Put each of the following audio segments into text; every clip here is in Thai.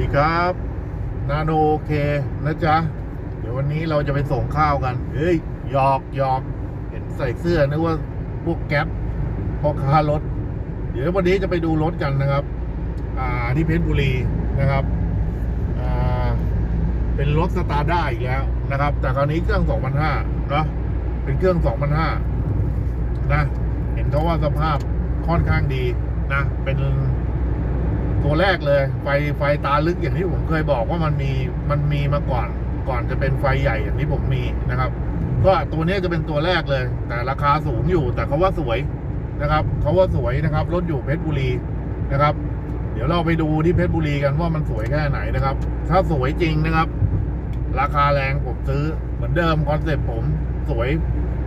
ดีครับนาโนโอเคนะจ๊ะ เดี๋ยววันนี้เราจะไปส่งข้าวกัน เฮ้ยหยอกหยอกเห็นใส่เสื้อนึกว่าพวกแก๊ปพอค้ารถ เดี๋ยววันนี้จะไปดูรถกันนะครับ อ่าที่เพชรบุรีนะครับ อ่า เป็นรถสตาร์ด้าอีกแล้วนะครับ แต่คราวนี้เครื่อง2,500เนาะเป็นเครื่อง2,500นะ เห็นเขาว่าสภาพค่อนข้างดีนะ เป็น ตัวแรกเลยไฟไฟตาลึกอย่างที่ผมเคยบอกว่ามันมีมันมีมาก่อน ก่อนจะเป็นไฟใหญ่อย่างที่ผมมีนะครับ ก็ตัวนี้จะเป็นตัวแรกเลย แต่ราคาสูงอยู่ แต่เขาว่าสวยนะครับเขาว่าสวยนะครับรถอยู่เพชรบุรีนะครับ เดี๋ยวเราไปดูที่เพชรบุรีกันว่ามันสวยแค่ไหนนะครับ ถ้าสวยจริงนะครับ ราคาแรงผมซื้อเหมือนเดิมคอนเซ็ปต์ผมสวย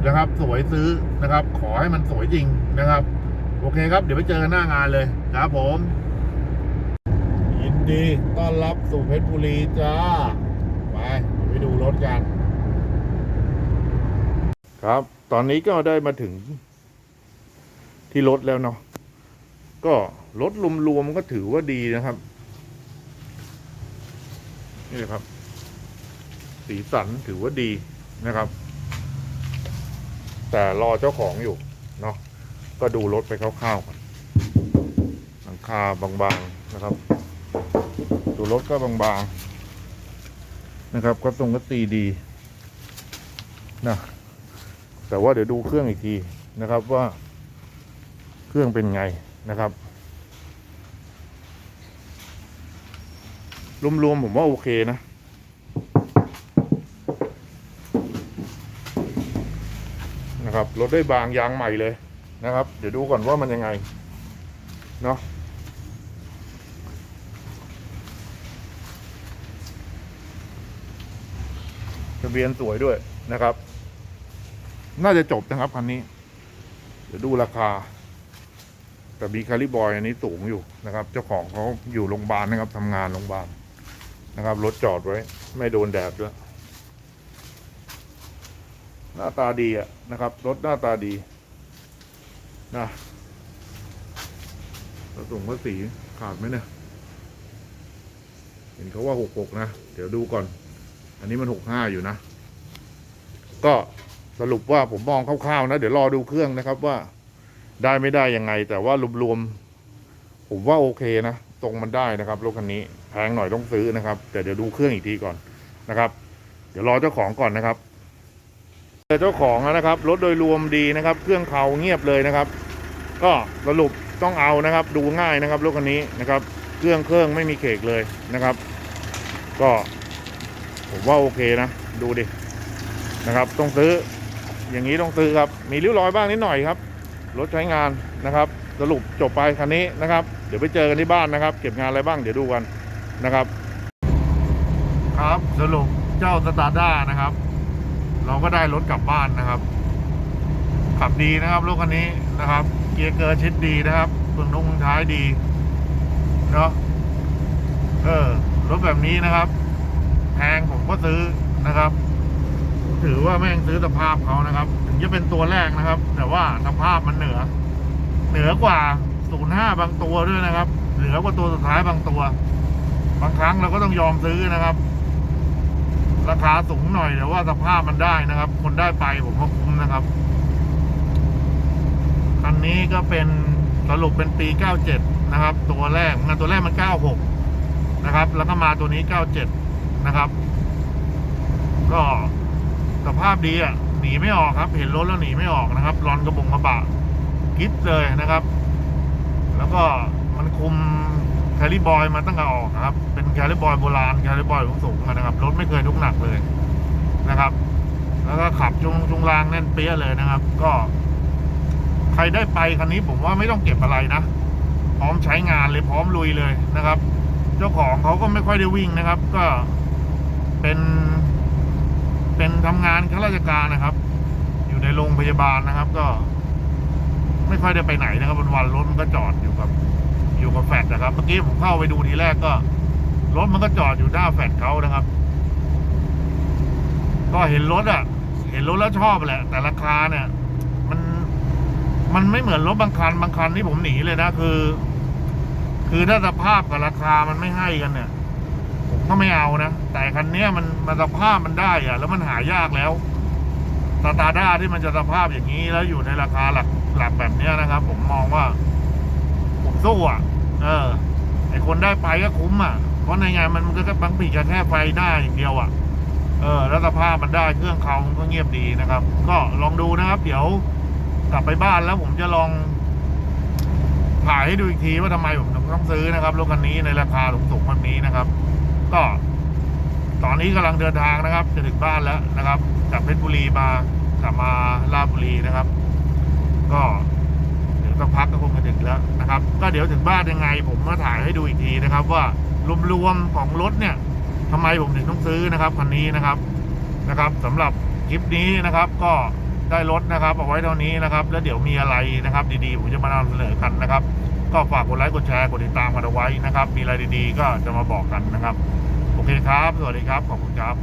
นะครับ สวยซื้อนะครับ ขอให้มันสวยจริงนะครับ โอเคครับ เดี๋ยวไปเจอกันหน้างานเลยครับผม ดี ต้อนรับสู่เพชรบุรีจ้า ไปไปดูรถกัน ครับ ตอนนี้ก็ได้มาถึงที่รถแล้วเนาะ ก็รถรวมๆก็ถือว่าดีนะครับ นี่เลยครับ สีสันถือว่าดีนะครับ แต่รอเจ้าของอยู่เนาะ ก็ดูรถไปคร่าวๆก่อนหลังคาบางๆนะครับ ดูรถก็บางๆนะครับ ก็ทรงก็ตีดีนะแต่ว่าเดี๋ยวดูเครื่องอีกทีนะครับว่าเครื่องเป็นไงนะครับรวมๆผมว่าโอเคนะ นะครับรถได้บางยางใหม่เลยนะครับ เดี๋ยวดูก่อนว่ามันยังไง เนาะ ทะเบียนสวยด้วยนะครับ น่าจะจบนะครับคันนี้ เดี๋ยวดูราคา แต่มีคาริบอยอันนี้สูงอยู่นะครับ เจ้าของเขาอยู่โรงพยาบาลนะครับทำงานโรงพยาบาลนะครับรถจอดไว้ ไม่โดนแดดด้วยหน้าตาดีอะนะครับรถหน้าตาดีนะกระส่งภาษีขาดไหมเนี่ย เห็นเขาว่าหกหกนะ เดี๋ยวดูก่อน อันนี้มันหกห้าอยู่นะ ก็สรุปว่าผมมองคร่าวๆนะ เดี๋ยวรอดูเครื่องนะครับว่าได้ไม่ได้ยังไง แต่ว่ารวมๆผมว่าโอเคนะตรงมันได้นะครับรถคันนี้แพงหน่อยต้องซื้อนะครับ แต่เดี๋ยวดูเครื่องอีกทีก่อนนะครับ เดี๋ยวรอเจ้าของก่อนนะครับเจ้าของนะครับรถโดยรวมดีนะครับ เครื่องเขาเงียบเลยนะครับ ก็สรุปต้องเอานะครับ ดูง่ายนะครับรถคันนี้นะครับ เครื่องเครื่องไม่มีเคกเลยนะครับ ก็ ผมว่าโอเคนะ ดูดิ นะครับ ต้องซื้อ อย่างนี้ต้องซื้อครับ มีริ้วรอยบ้างนิดหน่อยครับ รถใช้งานนะครับ สรุปจบไปคันนี้นะครับ เดี๋ยวไปเจอกันที่บ้านนะครับ เก็บงานอะไรบ้างเดี๋ยวดูกันนะครับ ครับสรุปเจ้าสตาร์ด้านะครับ เราก็ได้รถกลับบ้านนะครับ ขับดีนะครับรถคันนี้นะครับ เกียร์เกอร์ชิดดีนะครับเฟืองนุ่งท้ายดีเนาะเออรถแบบนี้นะครับ แพงผมก็ซื้อนะครับ ถือว่าแม่งซื้อสภาพเขานะครับ ถึงจะเป็นตัวแรกนะครับ แต่ว่าสภาพมันเหนือ เหนือกว่า 05 บางตัวด้วยนะครับ เหนือกว่าตัวสุดท้ายบางตัว บางครั้งเราก็ต้องยอมซื้อนะครับ ราคาสูงหน่อยแต่ว่าสภาพมันได้นะครับ คนได้ไปผมว่าคุ้มนะครับคันนี้ก็เป็นสรุปเป็นปี 97 นะครับ ตัวแรกงานตัวแรกมัน 96 นะครับ แล้วก็มาตัวนี้ 97 นะครับ ก็สภาพดีอะหนีไม่ออกครับ เห็นรถแล้วหนีไม่ออกนะครับรอนกระบงกระบะกิ๊บเลยนะครับ แล้วก็มันคุมแคลิบอยมาตั้งแต่ออกครับ เป็นแคลิบอยโบราณแคลิบอยสูงๆนะครับรถไม่เคยทุกหนักเลยนะครับ แล้วก็ขับจุงจุงรางแน่นเปี้ยเลยนะครับ ก็ ใครได้ไปคันนี้ผมว่าไม่ต้องเก็บอะไรนะพร้อมใช้งานเลยพร้อมลุยเลยนะครับ เจ้าของเขาก็ไม่ค่อยได้วิ่งนะครับ ก็ เป็น เป็นทำงานข้าราชการนะครับ อยู่ในโรงพยาบาลนะครับ ก็ ไม่ค่อยได้ไปไหนนะครับวันๆรถมันก็จอดอยู่กับ อยู่กับแฟดนะครับเมื่อกี้ผมเข้าไปดูทีแรกก็รถมันก็จอดอยู่หน้าแฟดเขานะครับ ก็เห็นรถอะ เห็นรถแล้วชอบแหละ แต่ราคาเนี่ย มันมันไม่เหมือนรถบางคันบางคันที่ผมหนีเลยนะคือ คือถ้าสภาพกับราคามันไม่ให้กันเนี่ย ก็ไม่เอานะ แต่คันนี้มันมันสภาพมันได้อะแล้วมันหายากแล้วสตาร์ด้าที่มันจะสภาพอย่างนี้แล้วอยู่ในราคาหลักหลักแบบเนี้ยนะครับ ผมมองว่า ผมสู้อะ เออไอคนได้ไปก็คุ้มอะ เพราะในงานมันมันก็บางปีกแค่ไฟได้อย่างเดียวอะ เออ แล้วสภาพมันได้เครื่องเขาก็เงียบดีนะครับ ก็ลองดูนะครับ เดี๋ยวกลับไปบ้านแล้วผมจะลองถ่ายให้ดูอีกทีว่าทำไมผมถึงต้องซื้อนะครับรถคันนี้ในราคาสูงๆแบบนี้นะครับ ก็ ตอนนี้กำลังเดินทางนะครับ จะถึงบ้านแล้วนะครับ จากเพชรบุรีมากลับมาลาบุรีนะครับ ก็เดี๋ยวสักพักก็คงจะถึงแล้วนะครับ ก็เดี๋ยวถึงบ้านยังไง ผมมาถ่ายให้ดูอีกทีนะครับ ว่ารวมๆของรถเนี่ยทำไมผมถึงต้องซื้อนะครับคันนี้นะครับนะครับสำหรับคลิปนี้นะครับ ก็ได้รถนะครับเอาไว้เท่านี้นะครับ แล้วเดี๋ยวมีอะไรนะครับ ดีๆผมจะมานำเสนอกันนะครับ ก็ฝากกดไลค์กดแชร์กดติดตามกันเอาไว้นะครับ มีอะไรดีๆ ก็จะมาบอกกันนะครับ เคครับ สวัสดีครับ ขอบคุณครับ